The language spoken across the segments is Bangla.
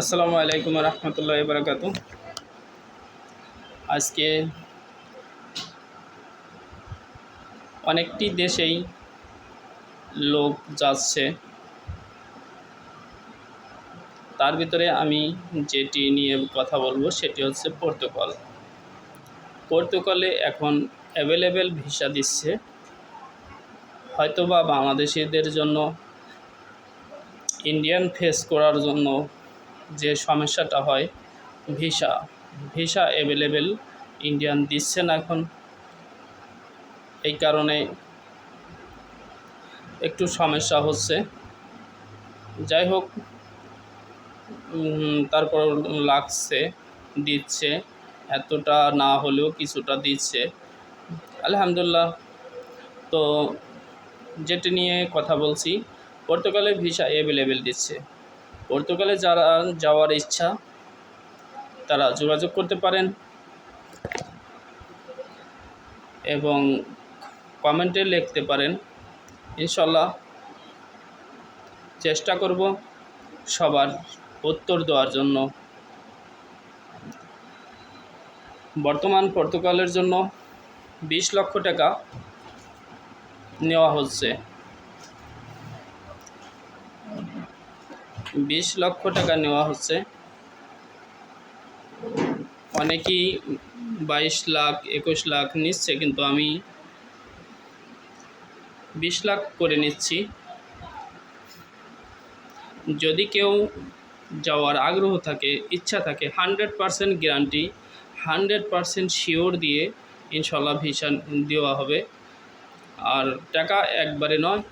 আসসালামু আলাইকুম রহমতুল্লাহ বারকাত আজকে অনেকটি দেশেই লোক যাচ্ছে। তার ভিতরে আমি যেটি নিয়ে কথা বলব সেটি হচ্ছে পর্তুগাল। পর্তুগালে এখন অ্যাভেলেবেল ভিসা দিচ্ছে। হয়তোবা বাংলাদেশিদের জন্য ইন্ডিয়ান ফেস করার জন্য যে সমস্যাটা হয়, ভিসা। ভিসা অ্যাভেলেবেল ইন্ডিয়ান দিচ্ছে না এখন। এই কারণে একটু সমস্যা হচ্ছে। যাই হোক তারপর লাগছে, দিচ্ছে। এতটা না হলেও কিছুটা দিচ্ছে। আলহামদুলিল্লাহ। তো যেটি নিয়ে কথা বলছি, পর্তুগালে ভিসা অ্যাভেলেবেল দিচ্ছে। পর্তুগালে যারা যাওয়ার ইচ্ছা, তারা যোগাযোগ করতে পারেন এবং কমেন্টে লিখতে পারেন। ইনশাল্লাহ চেষ্টা করব সবার উত্তর দেওয়ার জন্য। বর্তমান পর্তুগালের জন্য বিশ লক্ষ টাকা নেওয়া হচ্ছে। বিশ লক্ষ টাকা নেওয়া হচ্ছে। অনেকেই বাইশ লাখ, একুশ লাখ নিচ্ছে, কিন্তু আমি বিশ লাখ করে নিচ্ছি। যদি কেউ যাওয়ার আগ্রহ থাকে, ইচ্ছা থাকে, hundred percent guarantee, hundred percent sure দিয়ে ইনশাল্লাহ ভিসা দেওয়া হবে। আর টাকা একবারে নয়,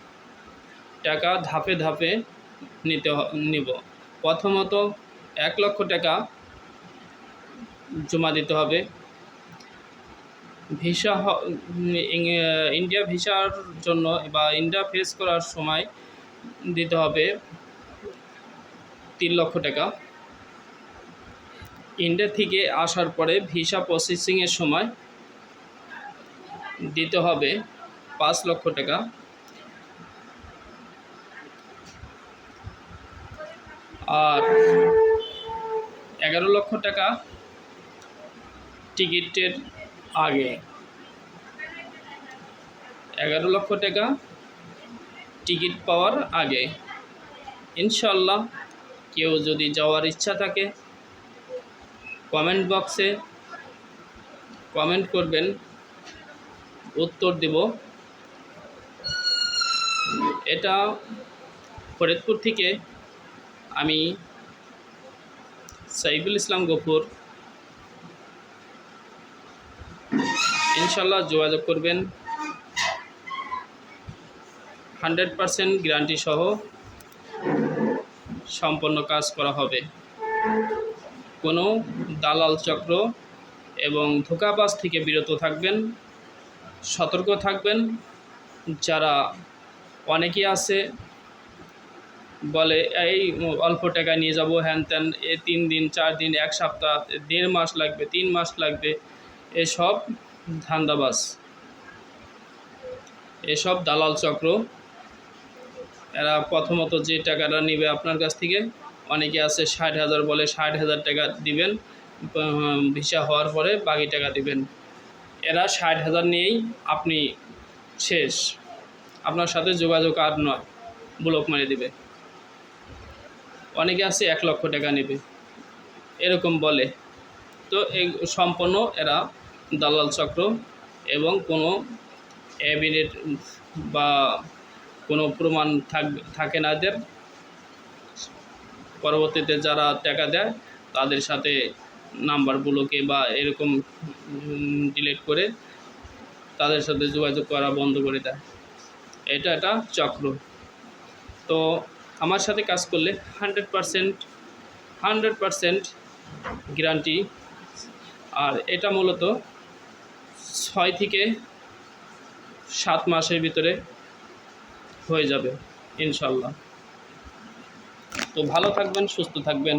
টাকা ধাপে ধাপে নিতে নিব। প্রথমত এক লক্ষ টাকা জমা দিতে হবে। ভিসা ইন্ডিয়া ভিসার জন্য বা ইন্ডিয়া ফেস করার সময় দিতে হবে তিন লক্ষ টাকা। ইন্ডিয়া থেকে আসার পরে ভিসা প্রসেসিংয়ের সময় দিতে হবে পাঁচ লক্ষ টাকা। আর এগারো লক্ষ টাকা টিকিটের আগে। এগারো লক্ষ টাকা টিকিট পাওয়ার আগে। ইনশাল্লাহ কেউ যদি যাওয়ার ইচ্ছা থাকে, কমেন্ট বক্সে কমেন্ট করবেন, উত্তর দেব। এটা ফরিদপুর থেকে আমি সাইফুল ইসলাম গফুর। ইনশাল্লাহ যোগাযোগ করবেন। হান্ড্রেড পারসেন্ট গ্যারান্টি সহ সম্পন্ন কাজ করা হবে। কোনো দালাল চক্র এবং ধোকাবাজ থেকে বিরত থাকবেন, সতর্ক থাকবেন। যারা অনেকেই আছে বলে, এই অল্প টাকা নিয়ে যাব, হ্যান ত্যান, এ তিন দিন, চার দিন, এক সপ্তাহ, দেড় মাস লাগবে, তিন মাস লাগবে। এসব ধান্দাবাজ। এসব দালাল চক্র। এরা প্রথমত যে টাকাটা নেবে আপনার কাছ থেকে, অনেকে আছে ষাট হাজার বলে ষাট হাজার টাকা দিবেন ভিসা হওয়ার পরে বাকি টাকা দিবেন। এরা ষাট হাজার নিয়েই আপনি শেষ। আপনার সাথে যোগাযোগ আর নয়, ব্লক মেরে দিবে। অনেকে আছে এক লক্ষ টাকা নেবে। এরকম বলে। তো এই সম্পূর্ণ এরা দালাল চক্র এবং কোনো এভিডেন্ট বা কোনো প্রমাণ থাক, থাকে না এদের। পরবর্তীতে যারা টাকা দেয়, তাদের সাথে নাম্বারগুলোকে বা এরকম ডিলিট করে তাদের সাথে যোগাযোগ করা বন্ধ করে দেয়। এটা একটা চক্র। তো আমার সাথে কাজ করলে hundred percent hundred percent guarantee. আর এটা মূলত ছয় থেকে সাত মাসের ভিতরে হয়ে যাবে, ইনশাল্লাহ। তো ভালো থাকবেন, সুস্থ থাকবেন।